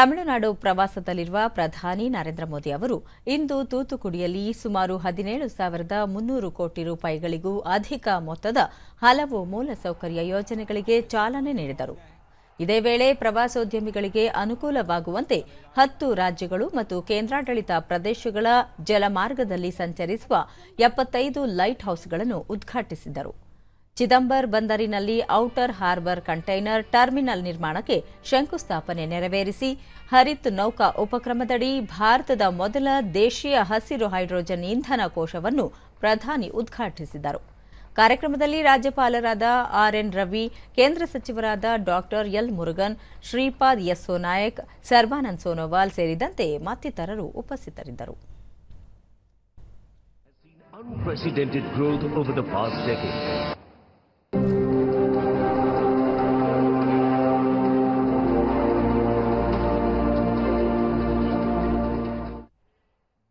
ತಮಿಳುನಾಡು ಪ್ರವಾಸದಲ್ಲಿರುವ ಪ್ರಧಾನಿ ನರೇಂದ್ರ ಮೋದಿ ಅವರು ಇಂದು ತೂತುಕುಡಿಯಲ್ಲಿ ಸುಮಾರು ಹದಿನೇಳು ಸಾವಿರದ ಮುನ್ನೂರು ಕೋಟಿ ರೂಪಾಯಿಗಳಿಗೂ ಅಧಿಕ ಮೊತ್ತದ ಹಲವು ಮೂಲಸೌಕರ್ಯ ಯೋಜನೆಗಳಿಗೆ ಚಾಲನೆ ನೀಡಿದರು. ಇದೇ ವೇಳೆ ಪ್ರವಾಸೋದ್ಯಮಿಗಳಿಗೆ ಅನುಕೂಲವಾಗುವಂತೆ ಹತ್ತು ರಾಜ್ಯಗಳು ಮತ್ತು ಕೇಂದ್ರಾಡಳಿತ ಪ್ರದೇಶಗಳ ಜಲಮಾರ್ಗದಲ್ಲಿ ಸಂಚರಿಸುವ ಎಪ್ಪತ್ತೈದು ಲೈಟ್ ಹೌಸ್ಗಳನ್ನು ಉದ್ಘಾಟಿಸಿದರು. ಚಿದಂಬರ್ ಬಂದರಿನಲ್ಲಿ ಔಟರ್ ಹಾರ್ಬರ್ ಕಂಟೈನರ್ ಟರ್ಮಿನಲ್ ನಿರ್ಮಾಣಕ್ಕೆ ಶಂಕುಸ್ಥಾಪನೆ ನೆರವೇರಿಸಿ, ಹರಿತ್ ನೌಕಾ ಉಪಕ್ರಮದಡಿ ಭಾರತದ ಮೊದಲ ದೇಶೀಯ ಹಸಿರು ಹೈಡ್ರೋಜನ್ ಇಂಧನ ಕೋಶವನ್ನು ಪ್ರಧಾನಿ ಉದ್ಘಾಟಿಸಿದರು ಕಾರ್ಯಕ್ರಮದಲ್ಲಿ ರಾಜ್ಯಪಾಲರಾದ ಆರ್ಎನ್ ರವಿ, ಕೇಂದ್ರ ಸಚಿವರಾದ ಡಾಕ್ಟರ್ ಎಲ್ ಮುರುಗನ್, ಶ್ರೀಪಾದ್ ಯಸ್ಸೋ ನಾಯಕ್, ಸರ್ಬಾನಂದ್ ಸೋನೋವಾಲ್ ಸೇರಿದಂತೆ ಮತ್ತಿತರರು ಉಪಸ್ಥಿತರಿದ್ದರು.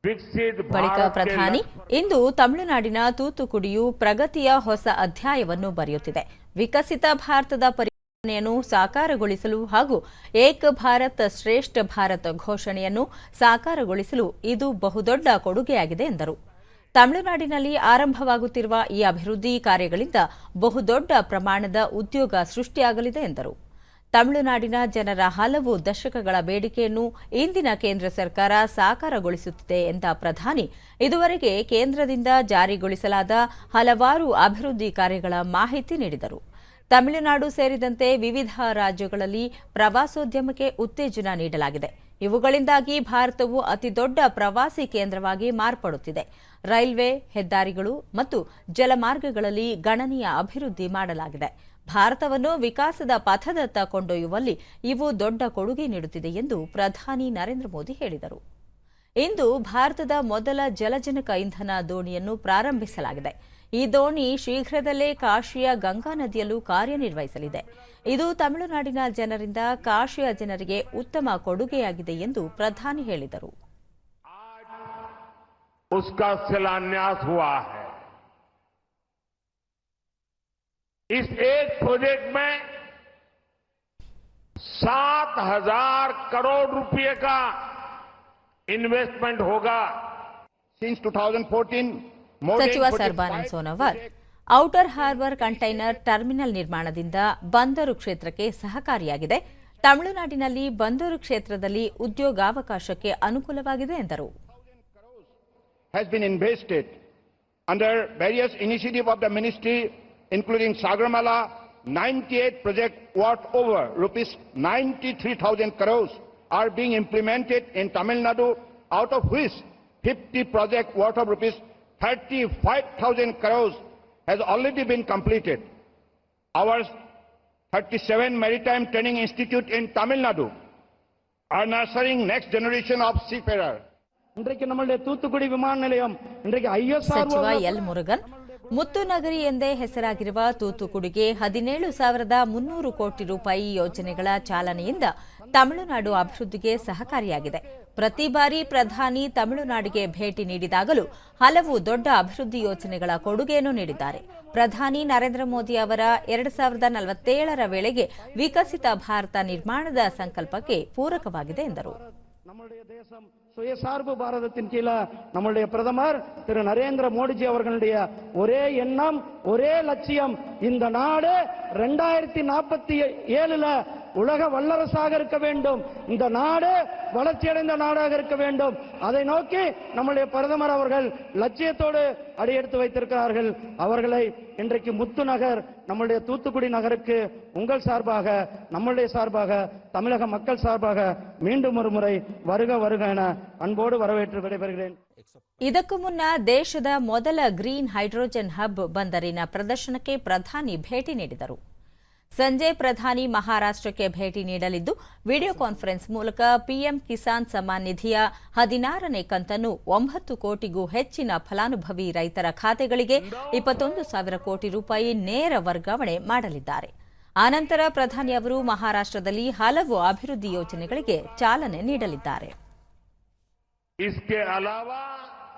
ಬಳಿಕ ಪ್ರಧಾನಿ ಇಂದು ತಮಿಳುನಾಡಿನ ತೂತುಕುಡಿಯು ಪ್ರಗತಿಯ ಹೊಸ ಅಧ್ಯಾಯವನ್ನು ಬರೆಯುತ್ತಿದೆ. ವಿಕಸಿತ ಭಾರತದ ಪರಿಕಲ್ಪನೆಯನ್ನು ಸಾಕಾರಗೊಳಿಸಲು ಹಾಗೂ ಏಕ ಭಾರತ ಶ್ರೇಷ್ಠ ಭಾರತ ಘೋಷಣೆಯನ್ನು ಸಾಕಾರಗೊಳಿಸಲು ಇದು ಬಹುದೊಡ್ಡ ಕೊಡುಗೆಯಾಗಿದೆ ಎಂದರು. ತಮಿಳುನಾಡಿನಲ್ಲಿ ಆರಂಭವಾಗುತ್ತಿರುವ ಈ ಅಭಿವೃದ್ಧಿ ಕಾರ್ಯಗಳಿಂದ ಬಹುದೊಡ್ಡ ಪ್ರಮಾಣದ ಉದ್ಯೋಗ ಸೃಷ್ಟಿಯಾಗಲಿದೆ ಎಂದರು. ತಮಿಳುನಾಡಿನ ಜನರ ಹಲವು ದಶಕಗಳ ಬೇಡಿಕೆಯನ್ನು ಇಂದಿನ ಕೇಂದ್ರ ಸರ್ಕಾರ ಸಾಕಾರಗೊಳಿಸುತ್ತಿದೆ ಎಂದ ಪ್ರಧಾನಿ, ಇದುವರೆಗೆ ಕೇಂದ್ರದಿಂದ ಜಾರಿಗೊಳಿಸಲಾದ ಹಲವಾರು ಅಭಿವೃದ್ಧಿ ಕಾರ್ಯಗಳ ಮಾಹಿತಿ ನೀಡಿದರು. ತಮಿಳುನಾಡು ಸೇರಿದಂತೆ ವಿವಿಧ ರಾಜ್ಯಗಳಲ್ಲಿ ಪ್ರವಾಸೋದ್ಯಮಕ್ಕೆ ಉತ್ತೇಜನ ನೀಡಲಾಗಿದೆ. ಇವುಗಳಿಂದಾಗಿ ಭಾರತವು ಅತಿದೊಡ್ಡ ಪ್ರವಾಸಿ ಕೇಂದ್ರವಾಗಿ ಮಾರ್ಪಡುತ್ತಿದೆ. ರೈಲ್ವೆ, ಹೆದ್ದಾರಿಗಳು ಮತ್ತು ಜಲಮಾರ್ಗಗಳಲ್ಲಿ ಗಣನೀಯ ಅಭಿವೃದ್ಧಿ ಮಾಡಲಾಗಿದೆ. ಭಾರತವನ್ನು ವಿಕಾಸದ ಪಥದತ್ತ ಕೊಂಡೊಯ್ಯುವಲ್ಲಿ ಇವು ದೊಡ್ಡ ಕೊಡುಗೆ ನೀಡುತ್ತಿದೆ ಎಂದು ಪ್ರಧಾನಿ ನರೇಂದ್ರ ಮೋದಿ ಹೇಳಿದರು. ಇಂದು ಭಾರತದ ಮೊದಲ ಜಲಜನಕ ಇಂಧನ ದೋಣಿಯನ್ನು ಪ್ರಾರಂಭಿಸಲಾಗಿದೆ. ಈ ದೋಣಿ ಶೀಘ್ರದಲ್ಲೇ ಕಾಶಿಯ ಗಂಗಾ ನದಿಯಲ್ಲೂ ಕಾರ್ಯನಿರ್ವಹಿಸಲಿದೆ. ಇದು ತಮಿಳುನಾಡಿನ ಜನರಿಂದ ಕಾಶಿಯ ಜನರಿಗೆ ಉತ್ತಮ ಕೊಡುಗೆಯಾಗಿದೆ ಎಂದು ಪ್ರಧಾನಿ ಹೇಳಿದರು. ಶಿಲಾನ್ಯಾಸ ಹುआ इस एक प्रोजेक्ट में सात हजार करोड़ रुपए का इन्वेस्टमेंट होगा Since 2014, more than ಸಚಿವ 45 Sarbananda Sonowal outer harbour container terminal ನಿರ್ಮಾಣದಿಂದ ಬಂದರು ಕ್ಷೇತ್ರಕ್ಕೆ ಸಹಕಾರಿಯಾಗಿದೆ ತಮಿಳುನಾಡಿನಲ್ಲಿ ಬಂದರು ಕ್ಷೇತ್ರದಲ್ಲಿ ಉದ್ಯೋಗಾವಕಾಶಕ್ಕೆ ಅನುಕೂಲವಾಗಿದೆ ಎಂದರು has been invested under various initiative of the ministry, including Sagarmala, 98 project worth over rupees 93,000 crores are being implemented in Tamil Nadu, out of which 50 project worth of rupees 35,000 crores has already been completed. Our 37 Maritime Training Institute in Tamil Nadu are nurturing next generation of seafarers. இன்றைக்கு நம்மளுடைய ಮುತ್ತು ನಗರಿ ಎಂದೇ ಹೆಸರಾಗಿರುವ ತೂತುಕುಡಿಗೆ ಹದಿನೇಳು ಸಾವಿರದ ಮುನ್ನೂರು ಕೋಟಿ ರೂಪಾಯಿ ಯೋಜನೆಗಳ ಚಾಲನೆಯಿಂದ ತಮಿಳುನಾಡು ಅಭಿವೃದ್ಧಿಗೆ ಸಹಕಾರಿಯಾಗಿದೆ. ಪ್ರತಿ ಬಾರಿ ಪ್ರಧಾನಿ ತಮಿಳುನಾಡಿಗೆ ಭೇಟಿ ನೀಡಿದಾಗಲೂ ಹಲವು ದೊಡ್ಡ ಅಭಿವೃದ್ಧಿ ಯೋಜನೆಗಳ ಕೊಡುಗೆಯನ್ನು ನೀಡಿದ್ದಾರೆ. ಪ್ರಧಾನಿ ನರೇಂದ್ರ ಮೋದಿ ಅವರ ಎರಡು ಸಾವಿರದ ನಲವತ್ತೇಳರ ವೇಳೆಗೆ ವಿಕಸಿತ ಭಾರತ ನಿರ್ಮಾಣದ ಸಂಕಲ್ಪಕ್ಕೆ ಪೂರಕವಾಗಿದೆ ಎಂದರು. நம்மளுடைய தேசம் சுயசார்பு பாரதத்தின் கீழே நம்மளுடைய பிரதமர் திரு நரேந்திர மோடிஜி அவர்களுடைய ஒரே எண்ணம் ஒரே லட்சியம். இந்த நாடு ரெண்டாயிரத்தி நாற்பத்தி ஏழுல உலக வல்லரசாக இருக்க வேண்டும் இந்த நாடு வளர்ச்சியடைந்த நாடாக இருக்க வேண்டும் அதை நோக்கி நம்முடைய பிரதமர் அவர்கள் லட்சியத்தோடு அடியெடுத்து வைத்திருக்கிறார்கள் அவர்களை இன்றைக்கு முத்து நகர் நம்முடைய தூத்துக்குடி நகருக்கு உங்கள் சார்பாக நம்முடைய சார்பாக தமிழக மக்கள் சார்பாக மீண்டும் ஒரு முறை வருக வருக என அன்போடு வரவேற்று விடைபெறுகிறேன் ಇದಕ್ಕೂ ಮುನ್ನ ದೇಶದ ಮೊದಲ ಗ್ರೀನ್ ಹೈಡ್ರೋಜನ್ ಹಬ್ ಬಂದರಿನ ಪ್ರದರ್ಶನಕ್ಕೆ ಪ್ರಧಾನಿ ಭೇಟಿ ನೀಡಿದರು ಸಂಜೆ ಪ್ರಧಾನಿ ಮಹಾರಾಷ್ಟ್ರಕ್ಕೆ ಭೇಟಿ ನೀಡಲಿದ್ದು, ವಿಡಿಯೋ ಕಾನ್ಫರೆನ್ಸ್ ಮೂಲಕ ಪಿಎಂ ಕಿಸಾನ್ ಸಮ್ಮಾನ್ ನಿಧಿಯ ಹದಿನಾರನೇ ಕಂತನ್ನು ಒಂಬತ್ತು ಕೋಟಿಗೂ ಹೆಚ್ಚಿನ ಫಲಾನುಭವಿ ರೈತರ ಖಾತೆಗಳಿಗೆ ಇಪ್ಪತ್ತೊಂದು ಸಾವಿರ ಕೋಟಿ ರೂಪಾಯಿ ನೇರ ವರ್ಗಾವಣೆ ಮಾಡಲಿದ್ದಾರೆ. ಆನಂತರ ಪ್ರಧಾನಿ ಅವರು ಮಹಾರಾಷ್ಟ್ರದಲ್ಲಿ ಹಲವು ಅಭಿವೃದ್ಧಿ ಯೋಜನೆಗಳಿಗೆ ಚಾಲನೆ ನೀಡಲಿದ್ದಾರೆ.